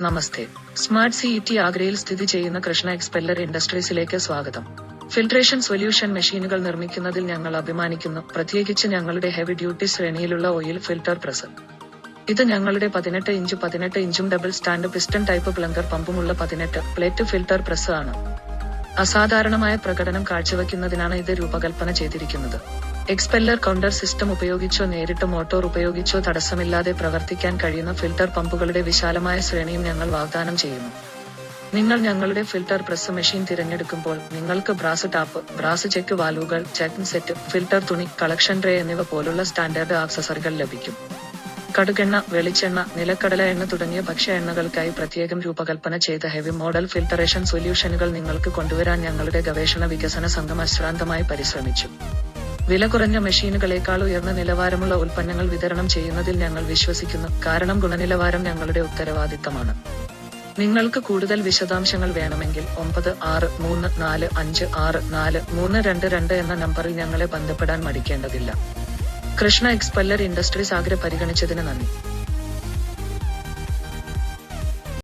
നമസ്തേ. Smart CET ആഗ്രയിൽ സ്ഥിതി ചെയ്യുന്ന കൃഷ്ണ എക്സ്പെല്ലർ ഇൻഡസ്ട്രീസിലേക്ക് സ്വാഗതം. ഫിൽട്രേഷൻ സൊല്യൂഷൻ മെഷീനുകൾ നിർമ്മിക്കുന്നതിൽ ഞങ്ങൾ അഭിമാനിക്കുന്നു. പ്രത്യേകിച്ച് ഞങ്ങളുടെ ഹെവി ഡ്യൂട്ടി ശ്രേണിയിലുള്ള ഓയിൽ ഫിൽട്ടർ പ്രസ്. ഇത് ഞങ്ങളുടെ പതിനെട്ട് ഇഞ്ച് പതിനെട്ട് ഇഞ്ചും double stand piston type plunger പമ്പുമുള്ള പതിനെട്ട് പ്ലേറ്റ് ഫിൽട്ടർ പ്രസ് ആണ് അസാധാരണമായ പ്രകടനം കാഴ്ചവെക്കുന്നതിനാണ് ഇത് രൂപകൽപ്പന ചെയ്തിരിക്കുന്നത്. എക്സ്പെല്ലർ കൗണ്ടർ സിസ്റ്റം ഉപയോഗിച്ചോ നേരിട്ട് മോട്ടോർ ഉപയോഗിച്ചോ തടസ്സമില്ലാതെ പ്രവർത്തിക്കാൻ കഴിയുന്ന ഫിൽട്ടർ പമ്പുകളുടെ വിശാലമായ ശ്രേണിയും ഞങ്ങൾ വാഗ്ദാനം ചെയ്യുന്നു. നിങ്ങൾ ഞങ്ങളുടെ ഫിൽട്ടർ പ്രസ് മെഷീൻ തിരഞ്ഞെടുക്കുമ്പോൾ നിങ്ങൾക്ക് ബ്രാസ് ടാപ്പ് ബ്രാസ് ചെക്ക് വാൽവുകൾ ചെക്ക് സെറ്റ് ഫിൽട്ടർ തുണി കളക്ഷൻ ട്രേ എന്നിവ പോലുള്ള സ്റ്റാൻഡേർഡ് ആക്സസറികൾ ലഭിക്കും. കടുകെണ്ണ വെളിച്ചെണ്ണ നിലക്കടല എണ്ണ തുടങ്ങിയ ഭക്ഷ്യ എണ്ണകൾക്കായി പ്രത്യേകം രൂപകൽപ്പന ചെയ്ത ഹെവി മോഡൽ ഫിൽട്ടറേഷൻ സൊല്യൂഷനുകൾ നിങ്ങൾക്ക് കൊണ്ടുവരാൻ ഞങ്ങളുടെ ഗവേഷണ വികസന സംഘം അശ്രാന്തമായി പരിശ്രമിച്ചു. വില കുറഞ്ഞ മെഷീനുകളേക്കാൾ ഉയർന്ന നിലവാരമുള്ള ഉൽപ്പന്നങ്ങൾ വിതരണം ചെയ്യുന്നതിൽ ഞങ്ങൾ വിശ്വസിക്കുന്നു. കാരണം ഗുണനിലവാരം ഞങ്ങളുടെ ഉത്തരവാദിത്തമാണ്. നിങ്ങൾക്ക് കൂടുതൽ വിശദാംശങ്ങൾ വേണമെങ്കിൽ ഒമ്പത് ആറ് മൂന്ന് നാല് അഞ്ച് ആറ് നാല് മൂന്ന് രണ്ട് രണ്ട് എന്ന നമ്പറിൽ ഞങ്ങളെ ബന്ധപ്പെടാൻ മടിക്കേണ്ടതില്ല. കൃഷ്ണ എക്സ്പെല്ലർ ഇൻഡസ്ട്രീസ് ആഗ്ര പരിഗണിച്ചതിന് നന്ദി.